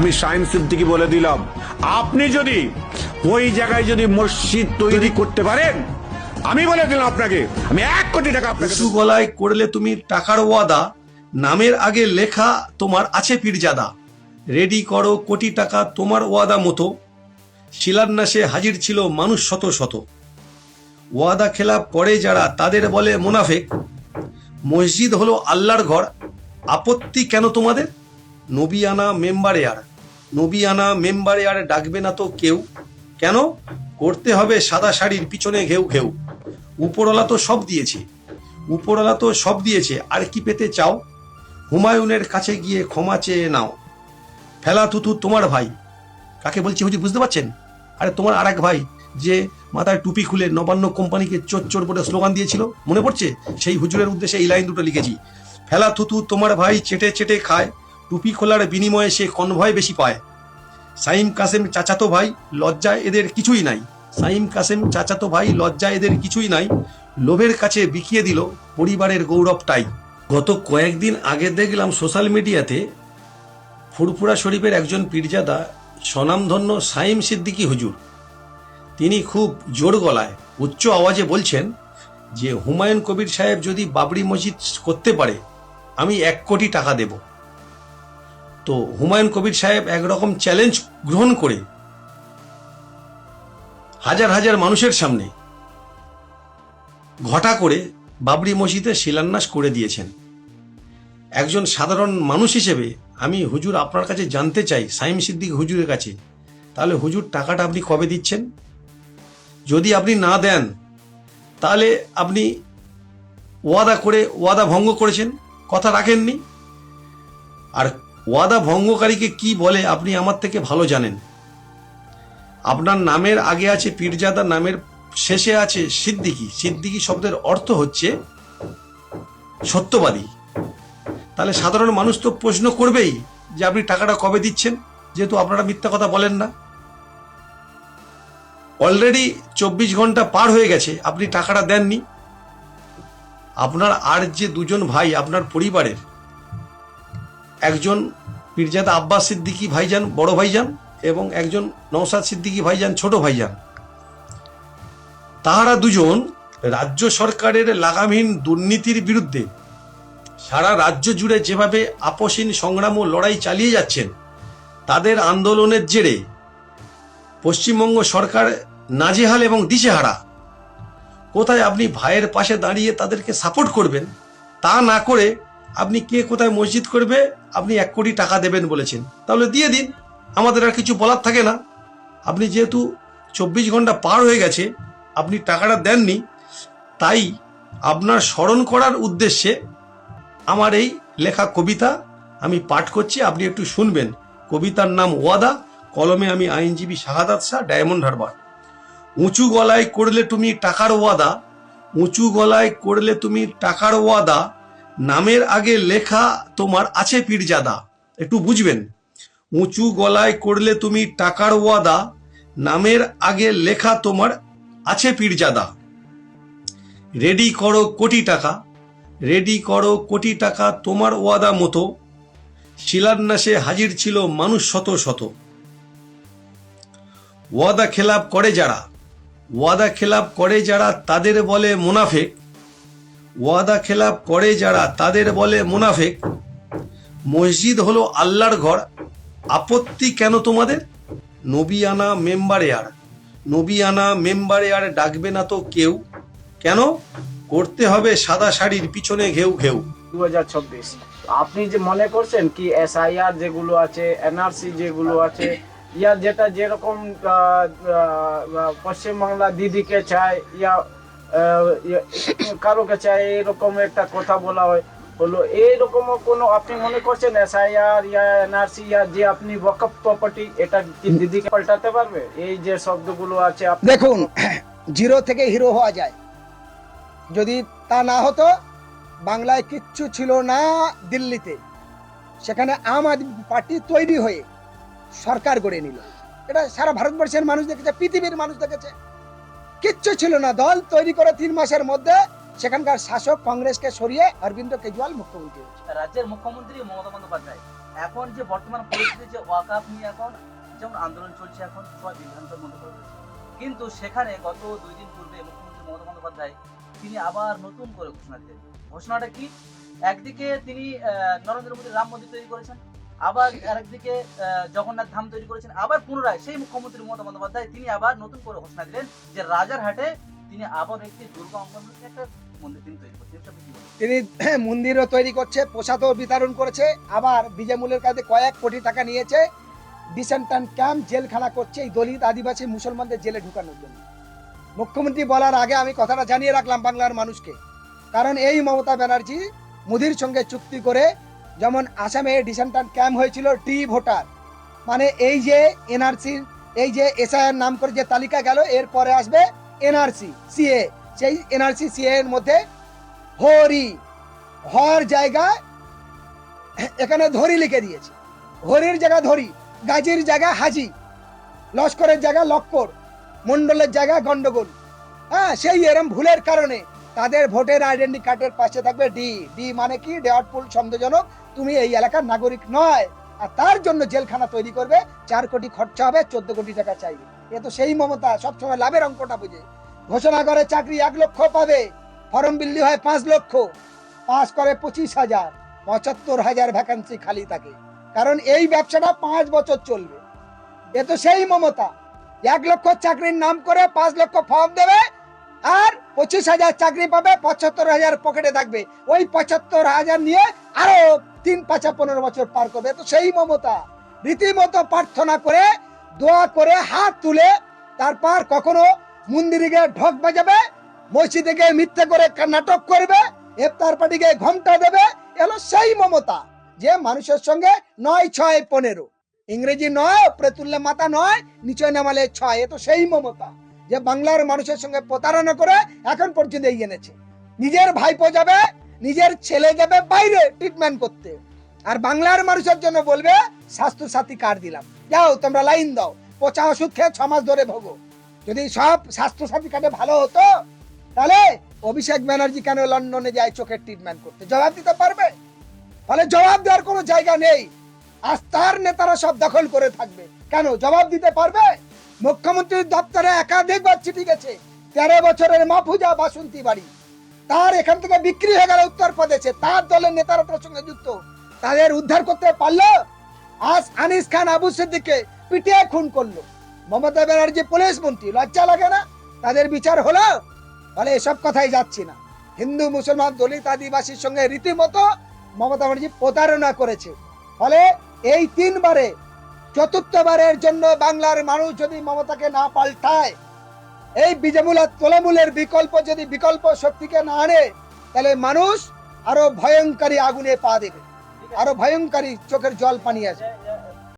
আমি সাইন সিদ্দিকি বলে দিলাম। আপনি যদি ওই জায়গায় যদি মসজিদ তৈরি করতে পারেন আমি বলে দিলাম আপনাকে আমি এক কোটি টাকা আপনাকে উঁচু গলায় করলে তুমি টাকার ওয়াদা নামের আগে লেখা তোমার আছে পীরজাদা। রেডি করো কোটি টাকা তোমার ওয়াদা মতো। শিলান্যাসে হাজির ছিল মানুষ শত শত। ওয়াদা খেলাপ করে যারা তাদের বলে মুনাফেক। মসজিদ হলো আল্লাহর ঘর আপত্তি কেন তোমাদের? নবী আনা মেম্বারে আর। নবী আনা মেম্বারে আর ডাকবে না তো কেউ? কেন? করতে হবে সাদা শাড়ির পিছনে ঘেউ ঘেউ। উপরওয়ালা তো সব দিয়েছে। উপরওয়ালা তো সব দিয়েছে। আর কি পেতে চাও? হুমায়ুনের কাছে গিয়ে ক্ষমা চেয়ে নাও। ফেলা থুতু তোমার ভাই। কাকে বলছি হুজুর, বুঝতে পারছেন? আরে তোমার আর এক ভাই, যে মাথায় টুপি খুলে নবান্ন কোম্পানিকে চোর চোর বলে স্লোগান দিয়েছিল, মনে পড়ছে? সেই হুজুরের উদ্দেশ্যে এই লাইন দুটো লিখেছি। ফেলা থুতু তোমার ভাই চেটে চেটে খায়। টুপি খোলার বিনিময়ে সে কনভয় বেশি পায়। সাইম কাসেম চাচাতো ভাই লজ্জায় এদের কিছুই নাই। সাইম কাসেম চাচাতো ভাই লজ্জায় এদের কিছুই নাই। লোভের কাছে বিকিয়ে দিল পরিবারের গৌরবটাই। গত কয়েকদিন আগে দেখলাম সোশ্যাল মিডিয়াতে ফুরফুরা শরীফের একজন পীরজাদা স্বনামধন্য সাইম সিদ্দিকী হুজুর। তিনি খুব জোর গলায় উচ্চ আওয়াজে বলছেন যে, হুমায়ুন কবির সাহেব যদি বাবরি মসজিদ করতে পারে, আমি এক কোটি টাকা দেব। তো হুমায়ুন কবির সাহেব একরকম চ্যালেঞ্জ গ্রহণ করে হাজার হাজার মানুষের সামনে ঘটা করে বাবরি মসজিদে শিলান্যাস করে দিয়েছেন। একজন সাধারণ মানুষ হিসেবে আমি হুজুর আপনার কাছে জানতে চাই, সাইম সিদ্দিক হুজুরের কাছে। তাহলে হুজুর টাকাটা আপনি কবে দিচ্ছেন? যদি আপনি না দেন, তাহলে আপনি ওয়াদা করে, ওয়াদা ভঙ্গ করেছেন। কথা রাখেননি। আর ওয়াদা ভঙ্গকারীকে কি বলে আপনি আমার থেকে ভালো জানেন। আপনার নামের আগে আছে পীরজাদা, নামের শেষে আছে সিদ্দিকি। সিদ্দিকি শব্দের অর্থ হচ্ছে সত্যবাদী। তাহলে সাধারণ মানুষ তো প্রশ্ন করবেই যে আপনি টাকাটা কবে দিচ্ছেন, যেহেতু আপনারা মিথ্যা কথা বলেন না। অলরেডি চব্বিশ ঘণ্টা পার হয়ে গেছে, আপনি টাকাটা দেননি। আপনার আর যে দুজন ভাই, আপনার পরিবারের, একজন পীরজাদা আব্বাস সিদ্দিকী ভাইজান বড় ভাইজান এবং একজন নৌসাদ সিদ্দিকী ভাইজান ছোট ভাইজান। তাহারা দুজন রাজ্য সরকারের লাগামহীন দুর্নীতির বিরুদ্ধে সারা রাজ্য জুড়ে যেভাবে আপসীন সংগ্রাম ও লড়াই চালিয়ে যাচ্ছেন, তাদের আন্দোলনের জেরে পশ্চিমবঙ্গ সরকার নাজেহাল এবং দিশেহারা। কোথায় আপনি ভাইয়ের পাশে দাঁড়িয়ে তাদেরকে সাপোর্ট করবেন তা না করে আপনি কে কোথায় মসজিদ করবে, আপনি এক কোটি টাকা দেবেন বলেছেন। তাহলে দিয়ে দিন, আমাদের আর কিছু বলার থাকে না। আপনি যেহেতু চব্বিশ ঘণ্টা পার হয়ে গেছে, আপনি টাকাটা দেননি, তাই আপনার স্মরণ করার উদ্দেশ্যে আমার এই লেখা কবিতা আমি পাঠ করছি, আপনি একটু শুনবেন। কবিতার নাম ওয়াদা, কলমে আমি আইনজীবী শাহাদাত শাহ ডায়মন্ড হারবার। উঁচু গলায় করলে তুমি টাকার ওয়াদা, উঁচু গলায় করলে তুমি টাকার ওয়াদা নামের আগে লেখা তোমার আছে পীরজাদা। একটু বুঝবেন। উঁচু গলায় করলে তুমি টাকার ওয়াদা, নামের আগে লেখা তোমার আছে পীরজাদা। রেডি করো কোটি টাকা। রেডি করো কোটি টাকা তোমার ওয়াদা মতো। শিলান্যাসে হাজির ছিল মানুষ শত শত। ওয়াদা খেলাপ করে যারা। ওয়াদা খেলাপ করে যারা তাদের বলে মুনাফেক। ওয়াদা খেলাপ করে যারা, তাদের বলে মুনাফেক। মসজিদ হলো আল্লাহর ঘর। আপত্তি কেন তোমাদের? নবী আনা মেম্বারে আর। নবী আনা মেম্বারে আর ডাকবে না তো কেউ। কেন? করতে হবে সাদা শাড়ির পিছনে ঘেউ ঘেউ। দু আপনি যে মনে করছেন কি এসআইআর যেগুলো আছে এনআরসি যেগুলো আছে, ইয়া যেটা যেরকম পশ্চিমবাংলা দিদিকে চায়, ইয়া ইয়া, কারোকে চায় এরকম একটা কথা বলা হয়। হলো এইরকম কোনো আপনি মনে করছেন এসআইআর ইয়া এনআরসি ইয়া যে আপনি ওয়াকফ প্রপার্টি এটা কি দিদিকে পাল্টাতে পারবে? এই যে শব্দগুলো আছে আপনি দেখুন জিরো থেকে হিরো হওয়া যায়। যদি তা না হতো বাংলায় কিচ্ছু ছিল না দিল্লিতে। সেখানে আম আদমি পার্টি তৈরি হয়ে সরকার গড়ে নিল। এটা সারা ভারতবর্ষের মানুষ দেখেছে পৃথিবীর মানুষ দেখেছে। কিচ্ছু ছিল না। দল তৈরি করে তিন মাসের মধ্যে সেখানকার শাসক কংগ্রেসকে সরিয়ে অরবিন্দ কেজরিওয়াল মুখ্যমন্ত্রী রাজ্যের মুখ্যমন্ত্রী মমতা বন্দ্যোপাধ্যায়। এখন যে বর্তমান পরিস্থিতি, যে ওয়াকাফ নিয়ে এখন, যেমন আন্দোলন চলছে এখন, সবাই বিভ্রান্তের মধ্যে পড়ে। কিন্তু সেখানে গত দুই দিন পূর্বে মুখ্যমন্ত্রী মমতা বন্দ্যোপাধ্যায়, তিনি আবার নতুন করে ঘোষণা দিলেন। ঘোষণাটা কি? একদিকে তিনি নরেন্দ্র মোদী রাম মন্দির তৈরি করেছেন আবার আরেকদিকে জগন্নাথ ধাম তৈরি করেছেন, আবার পুনরায় সেই মুখ্যমন্ত্রী মমতা বন্দ্যোপাধ্যায়, তিনি আবার নতুন করে ঘোষণা দিলেন যে রাজারহাটে তিনি আবার একটি দুর্গা অঙ্গনের একটা তিনি মন্দিরও তৈরি করছে, প্রসাদও বিতরণ করেছে, আবার বিজয়মূলের কাছে কয়েক কোটি টাকা নিয়েছে। ডিসেন্টান ক্যাম্প জেলখানা করছে, এই দলিত আদিবাসী মুসলমানদের জেলে ঢুকানোর জন্য। মুখ্যমন্ত্রী বলার আগে আমি কথাটা জানিয়ে রাখলাম বাংলার মানুষকে। কারণ এই মমতা ব্যানার্জি মোদির সঙ্গে চুক্তি করে যেমন আসামে ডিসেন্টার ক্যাম্প হয়েছিল টি ভোটার। মানে এই যে এনআরসি, এই যে এসআইআর নাম করে যে তালিকা গেল, এরপরে আসবে এনআরসি, সিএ। সেই এনআরসি, সিএ এর মধ্যে হরি, হর জায়গায় এখানে ধরি লিখে দিয়েছে। হরির জায়গা ধরি, গাজীর জায়গা হাজি, লস্করের জায়গা লক্কর মন্ডলের জায়গা গন্ডগোল। হ্যাঁ সেই এরম ভুলের কারণে তাদের ভোটের আইডেন্টি কার্ডের পাশে থাকবে ডি। ডি মানে কি? ডেয়ারফুল সন্দেহজনক তুমি এই এলাকার নাগরিক নয়। আর তার জন্য জেলখানা তৈরি করবে। চার কোটি খরচা হবে, চোদ্দ কোটি টাকা চাইবে। এ তো সেই মমতা, সবসময় লাভের অঙ্কটা বুঝে। ঘোষণা করে চাকরি এক লক্ষ পাবে। ফর্ম বিল্লি হয় পাঁচ লক্ষ। পাস করে পঁচিশ হাজার। পঁচাত্তর হাজার ভ্যাকান্সি খালি থাকে। কারণ এই ব্যবসাটা পাঁচ বছর চলবে। এ তো সেই মমতা। এক লক্ষ চাকরির নাম করে পাঁচ লক্ষ ফর্ম দেবে। আর পঁচিশ হাজার চাকরি পাবে, পঁচাত্তর হাজার পকেটে থাকবে। ওই পঁচাত্তর হাজার নিয়ে আরও তিন, পাঁচা পনেরো বছর পার করবে। তো সেই মমতা, রীতিমতো প্রার্থনা করে, দোয়া করে হাত তুলে, তারপর কখনো মন্দিরে গিয়ে ঢক বাজাবে, মসজিদে গিয়ে মিথ্যে করে নাটক করবে, ইফতার পার্টিকে ঘণ্টা দেবে, এলো সেই মমতা, যে মানুষের সঙ্গে নয়, ছয়, পনেরো। ইংরেজি নয় উপরে তুললে মাথা নয় নিচে নামালে ছয়, এ তো সেই মমতা। যে বাংলার মানুষের সঙ্গে প্রতারণা করে এখন পর্যন্ত এই এনেছে। নিজের ভাইপো যাবে, নিজের ছেলে যাবে বাইরে ট্রিটমেন্ট করতে। আর বাংলার মানুষের জন্য বলবে স্বাস্থ্য সাথী কার্ড দিলাম। যাও, তোমরা লাইন দাও। পচা ওষুধ খেয়ে ছ মাস ধরে ভোগো। যদি সব স্বাস্থ্য সাথী কার্ডে ভালো হতো, তাহলে অভিষেক ব্যানার্জি কেন লন্ডনে যায় চোখের ট্রিটমেন্ট করতে? জবাব দিতে পারবে? ফলে জবাব দেওয়ার কোনো জায়গা নেই। আস্থার নেতারা সব দখল করে থাকবে। কেন? জবাব দিতে পারবে? মুখ্যমন্ত্রীর দপ্তরে একাধিকবার চিঠি গেছে। তেরো বছরের মাফুজা বাসন্তী বাড়ি। তার এখান থেকে বিক্রি হয়ে গেল উত্তরপ্রদেশে। তার দলের নেতারা তার সঙ্গে যুক্ত। তাদের উদ্ধার করতে পারল? আজ আনিস খান আবু সিদ্দিককে পিটিয়ে খুন করল। মমতা ব্যানার্জি পুলিশ মন্ত্রী, লজ্জা লাগে না? তাদের বিচার হলো? ফলে এসব কথাই যাচ্ছি না। হিন্দু, মুসলমান, দলিত, আদিবাসীর সঙ্গে রীতিমতো মমতা ব্যানার্জি প্রতারণা করেছে। ফলে এই তিনবারে চতুর্থবারের জন্য বাংলার মানুষ যদি মমতাকে না পাল্টায়, এই বিজেমুলা তোলামূলের বিকল্প যদি বিকল্প শক্তিকে না আনে, তাহলে মানুষ আরও ভয়ঙ্করী আগুনে পা দেবে, আরও ভয়ঙ্করী চোখের জল পানি আসবে।